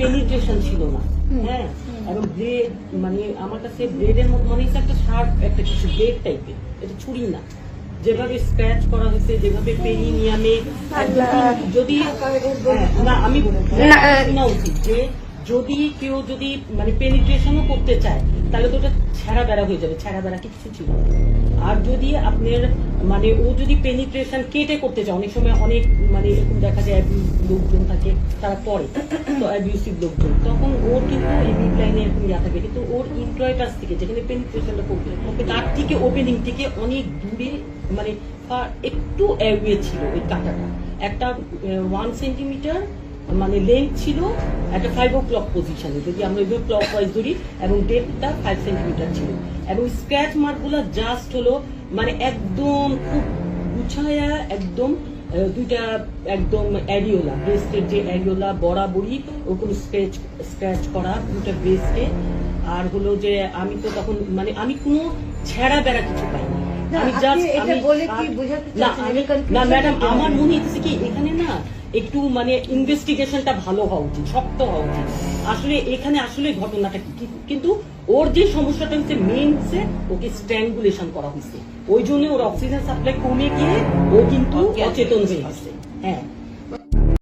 Penetration ছিল না। হ্যাঁ? এবং ব্লেড মানে আমার কাছে ব্লেডের মতো মনে হচ্ছে একটা শার্প একটা কিছু ব্লেড টাইপের এটা ছুরি না। যেভাবে স্ক্র্যাচ করা হয়েছে যেভাবে পেরিনিয়ামে যদি হ্যাঁ, না আমি না, উচিত। যে যদি কেউ যদি মানে পেনিট্রেশনও করতে চায়, তাহলে তো ওটা ছেঁড়া বেড়া হয়ে যাবে ছেঁড়া বেড়া কিছু ছিল। আর যদি আপনার মানে ও যদি পেনিট্রেশন কেটে করতে চায়, অনেক সময় অনেক মানে এরকম দেখা যায় লোকজন থাকে, তারা পরে তো অ্যাবিউসিভ লোকজন, তখন ওর কিন্তু এই বিট লাইনে এরকম ইয়া থাকে, কিন্তু ওর ইন্ট্রয়টাস থেকে যেখানে পেনিট্রেশনটা করবে তার থেকে ওপেনিং থেকে অনেক দূরে মানে একটু অ্যাওয়ে ছিল ওই কাঁটাটা একটা ওয়ান সেন্টিমিটার মানে লেন্থ ছিল একটা ফাইভ ও ক্লক পজিশনে যদি আমরা এভাবে ক্লক ওয়াইজ ধরি এবং ডেপটা ফাইভ সেন্টিমিটার ছিল। এবং স্ক্র্যাচ মার্কগুলো জাস্ট হলো মানে একদম খুব গুছায়া একদম দুইটা একদম অ্যারিওলা ব্রেস্টের যে অ্যারিওলা বরাবরই ওরকম স্ক্র্যাচ স্ক্র্যাচ করা দুটা ব্রেস্টে আর হলো যে আমি তো তখন মানে আমি কোনো ছেঁড়া বেড়া কিছু পাইনি। আমি জাস্ট আমি বলে কি বোঝাতে না ম্যাডাম আমার মনে হচ্ছে কি এখানে একটু মানে ইনভেস্টিগেশনটা ভালো হওয়া উচিত শক্ত হওয়া উচিত। আসলে এখানে আসলে ঘটনাটা কি? কিন্তু ওর যে সমস্যাটা হচ্ছে মেন হচ্ছে ওকে স্ট্যাঙ্গুলেশন করা হয়েছে ওই জন্য ওর অক্সিজেন সাপ্লাই কমে গিয়ে ও কিন্তু অচেতন হয়ে গেছে। হ্যাঁ।